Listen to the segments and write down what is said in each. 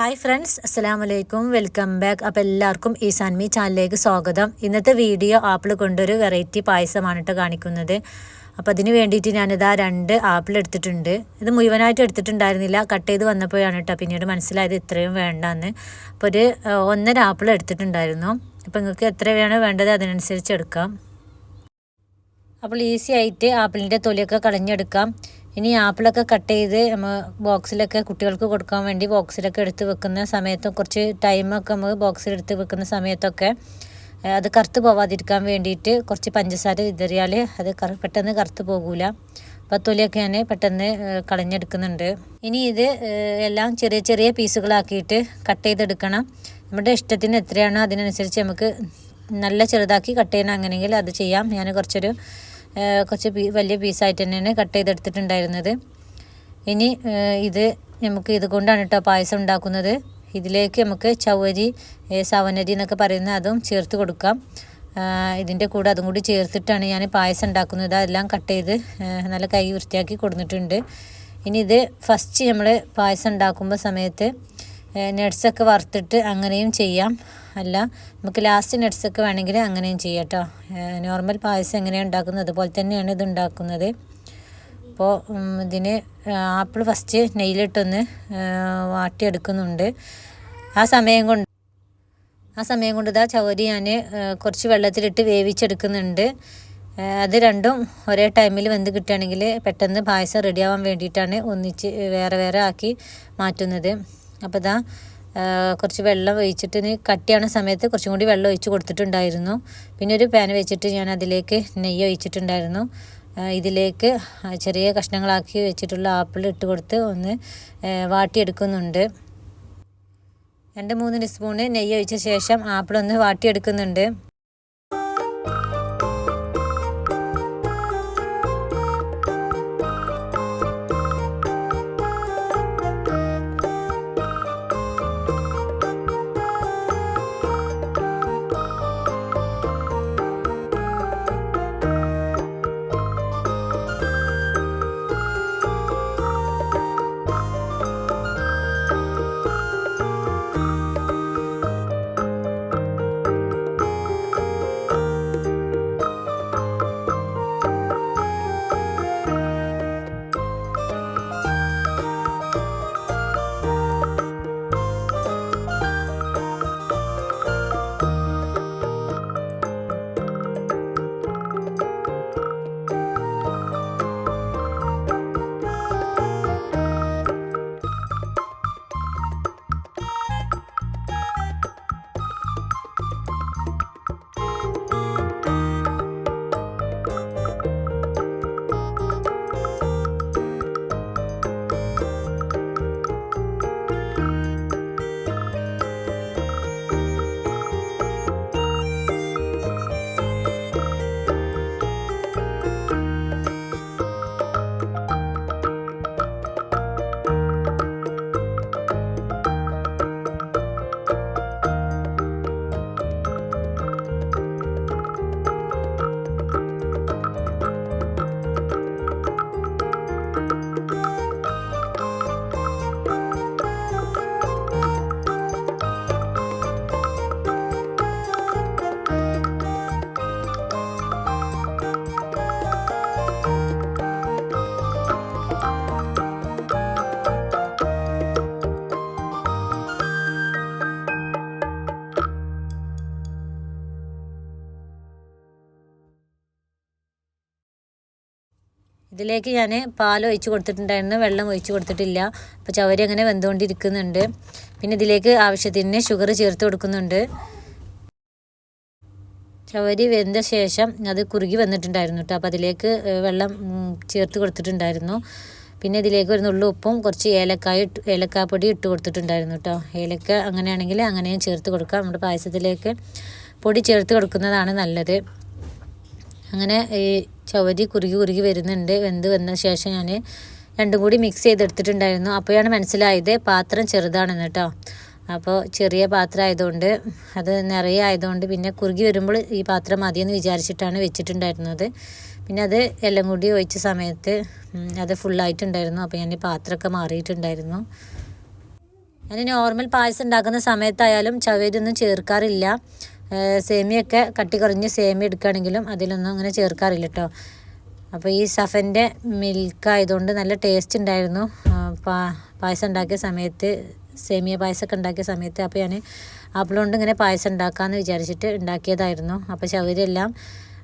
Hi friends അസ്സലാം വലൈക്കും welcome back അപ്പോൾ എല്ലാവർക്കും ഈ സാൻമി ചാനലിലേക്ക് സ്വാഗതം. ഇന്നത്തെ വീഡിയോ ആപ്പിൾ കൊണ്ടൊരു വെറൈറ്റി പായസമാണ് കേട്ടോ കാണിക്കുന്നത്. അപ്പോൾ അതിന് വേണ്ടിയിട്ട് ഞാനിതാ രണ്ട് ആപ്പിൾ എടുത്തിട്ടുണ്ട്. ഇത് മുഴുവനായിട്ട് എടുത്തിട്ടുണ്ടായിരുന്നില്ല. കട്ട് ചെയ്ത് വന്നപ്പോഴാണ് കേട്ടോ പിന്നീട് മനസ്സിലായത് ഇത്രയും വേണ്ടാന്ന്. അപ്പോൾ ഒരു ഒന്നര ആപ്പിൾ എടുത്തിട്ടുണ്ടായിരുന്നു. അപ്പോൾ നിങ്ങൾക്ക് എത്ര വേണോ വേണ്ടത് അതിനനുസരിച്ച് എടുക്കാം. അപ്പോൾ ഈസി ആയിട്ട് ആപ്പിളിന്റെ തൊലിയൊക്കെ കളഞ്ഞെടുക്കാം. ഇനി ആപ്പിളൊക്കെ കട്ട് ചെയ്ത് നമ്മൾ ബോക്സിലൊക്കെ കുട്ടികൾക്ക് കൊടുക്കാൻ വേണ്ടി ബോക്സിലൊക്കെ എടുത്ത് വെക്കുന്ന സമയത്ത് കുറച്ച് ടൈമൊക്കെ നമ്മൾ ബോക്സിൽ എടുത്ത് വെക്കുന്ന സമയത്തൊക്കെ അത് കറുത്ത് പോവാതിരിക്കാൻ വേണ്ടിയിട്ട് കുറച്ച് പഞ്ചസാര ഇതറിയാൽ അത് കറ പെട്ടെന്ന് കറുത്ത് പോകൂല. അപ്പോൾ തൊലിയൊക്കെ ഞാൻ പെട്ടെന്ന് കളഞ്ഞെടുക്കുന്നുണ്ട്. ഇനി ഇത് എല്ലാം ചെറിയ ചെറിയ പീസുകളാക്കിയിട്ട് കട്ട് ചെയ്തെടുക്കണം. നമ്മുടെ ഇഷ്ടത്തിന് എത്രയാണോ അതിനനുസരിച്ച് നമുക്ക് നല്ല ചെറുതാക്കി കട്ട് ചെയ്യണം. അങ്ങനെയെങ്കിൽ അത് ചെയ്യാം. ഞാൻ കുറച്ചൊരു കുറച്ച് പീ വലിയ പീസായിട്ട് തന്നെയാണ് കട്ട് ചെയ്തെടുത്തിട്ടുണ്ടായിരുന്നത്. ഇനി ഇത് നമുക്ക് ഇതുകൊണ്ടാണ് കേട്ടോ പായസം ഉണ്ടാക്കുന്നത്. ഇതിലേക്ക് നമുക്ക് ചവരി സവനരി എന്നൊക്കെ പറയുന്ന അതും ചേർത്ത് കൊടുക്കാം. ഇതിന്റെ കൂടെ അതും കൂടി ചേർത്തിട്ടാണ് ഞാൻ പായസം ഉണ്ടാക്കുന്നത്. അതെല്ലാം കട്ട് ചെയ്ത് നല്ല കൈ വൃത്തിയാക്കി കൊടുത്തിട്ടുണ്ട് ഇനി ഇത് ഫസ്റ്റ് നമ്മൾ പായസം ഉണ്ടാക്കുമ്പോൾ സമയത്ത് നട്ട്സൊക്കെ വറുത്തിട്ട് അങ്ങനെയും ചെയ്യാം. അല്ല നമുക്ക് ലാസ്റ്റ് നട്ട്സൊക്കെ വേണമെങ്കിൽ അങ്ങനെയും ചെയ്യാം കേട്ടോ നോർമൽ പായസം എങ്ങനെയാണ് ഉണ്ടാക്കുന്നത്? അതുപോലെ തന്നെയാണ് ഇത് ഉണ്ടാക്കുന്നത്. അപ്പോൾ ഇതിന് ആപ്പിൾ ഫസ്റ്റ് നെയ്യിലിട്ടൊന്ന് വാട്ടിയെടുക്കുന്നുണ്ട്. ആ സമയം കൊണ്ട് ആ സമയം കൊണ്ട് ഇതാ ചവരി ഞാൻ കുറച്ച് വെള്ളത്തിലിട്ട് വേവിച്ചെടുക്കുന്നുണ്ട്. അത് രണ്ടും ഒരേ ടൈമിൽ വെന്ത് കിട്ടുകയാണെങ്കിൽ പെട്ടെന്ന് പായസം റെഡിയാവാൻ വേണ്ടിയിട്ടാണ് ഒന്നിച്ച് വേറെ വേറെ ആക്കി മാറ്റുന്നത്. അപ്പോൾ ഇതാ കുറച്ച് വെള്ളം ഒഴിച്ചിട്ട് കട്ടിയാണ് സമയത്ത് കുറച്ചും കൂടി വെള്ളം ഒഴിച്ച് കൊടുത്തിട്ടുണ്ടായിരുന്നു. പിന്നെ ഒരു പാൻ വെച്ചിട്ട് ഞാൻ അതിലേക്ക് നെയ്യ് ഒഴിച്ചിട്ടുണ്ടായിരുന്നു. ഇതിലേക്ക് ചെറിയ കഷ്ണങ്ങളാക്കി വെച്ചിട്ടുള്ള ആപ്പിൾ ഇട്ട് കൊടുത്ത് ഒന്ന് വാട്ടിയെടുക്കുന്നുണ്ട്. രണ്ട് മൂന്ന് ടീസ്പൂണ് നെയ്യ് ഒഴിച്ച ശേഷം ആപ്പിൾ ഒന്ന് വാട്ടിയെടുക്കുന്നുണ്ട്. ഇതിലേക്ക് ഞാൻ പാൽ ഒഴിച്ച് കൊടുത്തിട്ടുണ്ടായിരുന്നു. വെള്ളം ഒഴിച്ച് കൊടുത്തിട്ടില്ല. അപ്പോൾ ചവരി അങ്ങനെ വെന്തുകൊണ്ടിരിക്കുന്നുണ്ട്. പിന്നെ ഇതിലേക്ക് ആവശ്യത്തിന് ഷുഗർ ചേർത്ത് കൊടുക്കുന്നുണ്ട്. ചവരി വെന്ത ശേഷം അത് കുറുകി വന്നിട്ടുണ്ടായിരുന്നു കേട്ടോ അപ്പോൾ അതിലേക്ക് വെള്ളം ചേർത്ത് കൊടുത്തിട്ടുണ്ടായിരുന്നു. പിന്നെ ഇതിലേക്ക് ഒരു നുള്ളു ഉപ്പും കുറച്ച് ഏലക്കായ ഇട്ട് ഏലക്കാപ്പൊടി ഇട്ട് കൊടുത്തിട്ടുണ്ടായിരുന്നു കേട്ടോ ഏലക്ക അങ്ങനെയാണെങ്കിൽ അങ്ങനെയും ചേർത്ത് കൊടുക്കാം. നമ്മുടെ പായസത്തിലേക്ക് പൊടി ചേർത്ത് കൊടുക്കുന്നതാണ് നല്ലത്. അങ്ങനെ ഈ ചവരി കുറുകി കുറുകി വരുന്നുണ്ട്. വെന്ത് വന്ന ശേഷം ഞാൻ രണ്ടും കൂടി മിക്സ് ചെയ്തെടുത്തിട്ടുണ്ടായിരുന്നു. അപ്പോഴാണ് മനസ്സിലായത് പാത്രം ചെറുതാണെന്ന് കേട്ടോ അപ്പോൾ ചെറിയ പാത്രം ആയതുകൊണ്ട് അത് നിറയെ ആയതുകൊണ്ട് പിന്നെ കുറുകി വരുമ്പോൾ ഈ പാത്രം മതിയെന്ന് വിചാരിച്ചിട്ടാണ് വെച്ചിട്ടുണ്ടായിരുന്നത്. പിന്നെ അത് എല്ലാം കൂടി ഒഴിച്ച സമയത്ത് അത് ഫുള്ളായിട്ടുണ്ടായിരുന്നു അപ്പോൾ ഞാൻ ഈ പാത്രമൊക്കെ മാറിയിട്ടുണ്ടായിരുന്നു. ഞാൻ നോർമൽ പായസം ഉണ്ടാക്കുന്ന സമയത്തായാലും ചവേരിയൊന്നും ചേർക്കാറില്ല. സേമിയൊക്കെ കട്ടി സേമിയ എടുക്കുകയാണെങ്കിലും അതിലൊന്നും അങ്ങനെ ചേർക്കാറില്ല കേട്ടോ. അപ്പോൾ ഈ സഫന്റെ മിൽക്ക് ആയതുകൊണ്ട് നല്ല ടേസ്റ്റ് ഉണ്ടായിരുന്നു. പാ പായസം ഉണ്ടാക്കിയ സമയത്ത് സേമിയ പായസമൊക്കെ ഉണ്ടാക്കിയ സമയത്ത് അപ്പോൾ ഞാൻ ആപ്പിളുകൊണ്ട് ഇങ്ങനെ പായസം ഉണ്ടാക്കാമെന്ന് വിചാരിച്ചിട്ട് ഉണ്ടാക്കിയതായിരുന്നു. അപ്പോൾ ചവരെല്ലാം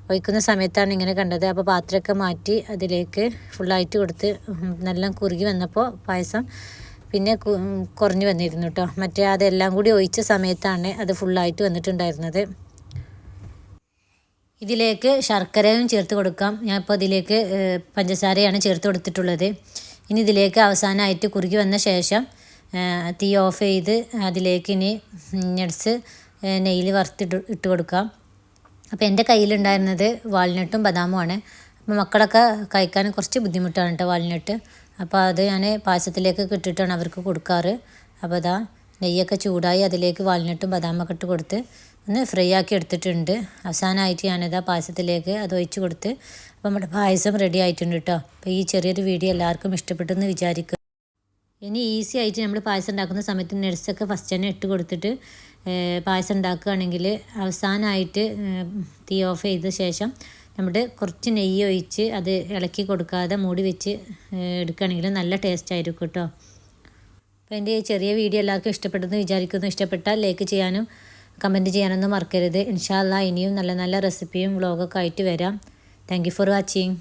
ഒഴിക്കുന്ന സമയത്താണ് ഇങ്ങനെ കണ്ടത്. അപ്പോൾ പാത്രമൊക്കെ മാറ്റി അതിലേക്ക് ഫുള്ളായിട്ട് കൊടുത്ത് നല്ല കുറുകി വന്നപ്പോൾ പായസം പിന്നെ കുറഞ്ഞു വന്നിരുന്നു കേട്ടോ മറ്റേ അതെല്ലാം കൂടി ഒഴിച്ച സമയത്താണ് അത് ഫുള്ളായിട്ട് വന്നിട്ടുണ്ടായിരുന്നത്. ഇതിലേക്ക് ശർക്കരയും ചേർത്ത് കൊടുക്കാം. ഞാൻ ഇപ്പോൾ ഇതിലേക്ക് പഞ്ചസാരയാണ് ചേർത്ത് കൊടുത്തിട്ടുള്ളത്. ഇനി ഇതിലേക്ക് അവസാനമായിട്ട് കുറുകി വന്ന ശേഷം തീ ഓഫ് ചെയ്ത് അതിലേക്ക് ഇനി നട്സ് നെയ്യിൽ വറുത്തിട്ട് ഇട്ട് കൊടുക്കാം. അപ്പോൾ എന്റെ കയ്യിലുണ്ടായിരുന്നത് വാൾനട്ടും ബദാമുമാണ് അപ്പോൾ മക്കളൊക്കെ കഴിക്കാൻ കുറച്ച് ബുദ്ധിമുട്ടാണ് കേട്ടോ വാൾനട്ട്. അപ്പോൾ അത് ഞാൻ പായസത്തിലേക്ക് ഇട്ടിട്ടാണ് അവർക്ക് കൊടുക്കാറ്. അപ്പോൾ അതാ നെയ്യൊക്കെ ചൂടായി അതിലേക്ക് വാൾനട്ടും ബദാമൊക്കെ ഇട്ട് കൊടുത്ത് ഒന്ന് ഫ്രൈ ആക്കി എടുത്തിട്ടുണ്ട്. അവസാനമായിട്ട് ഞാനിതാ പായസത്തിലേക്ക് അത് ഒഴിച്ച് കൊടുത്ത് അപ്പോൾ നമ്മുടെ പായസം റെഡി ആയിട്ടുണ്ട് കേട്ടോ. അപ്പോൾ ഈ ചെറിയൊരു വീഡിയോ എല്ലാവർക്കും ഇഷ്ടപ്പെട്ടെന്ന് വിചാരിക്കുക ഇനി ഈസി ആയിട്ട് നമ്മൾ പായസം ഉണ്ടാക്കുന്ന സമയത്ത് നട്സൊക്കെ ഫസ്റ്റ് തന്നെ ഇട്ട് കൊടുത്തിട്ട് പായസം ഉണ്ടാക്കുകയാണെങ്കിൽ അവസാനമായിട്ട് തീ ഓഫ് ചെയ്ത ശേഷം നമ്മുടെ കുറച്ച് നെയ്യ് ഒഴിച്ച് അത് ഇളക്കി കൊടുക്കാതെ മൂടി വെച്ച് എടുക്കുകയാണെങ്കിൽ നല്ല ടേസ്റ്റ് ആയിരിക്കും കേട്ടോ. അപ്പോൾ എന്റെ ഈ ചെറിയ വീഡിയോ എല്ലാവർക്കും ഇഷ്ടപ്പെട്ടെന്ന് വിചാരിക്കുന്നു. ഇഷ്ടപ്പെട്ടാൽ ലൈക്ക് ചെയ്യാനും കമന്റ് ചെയ്യാനൊന്നും മറക്കരുത്. ഇൻഷാല്ല ഇനിയും നല്ല നല്ല റെസിപ്പിയും വ്ളോഗൊക്കെ ആയിട്ട് വരാം. Thank for watching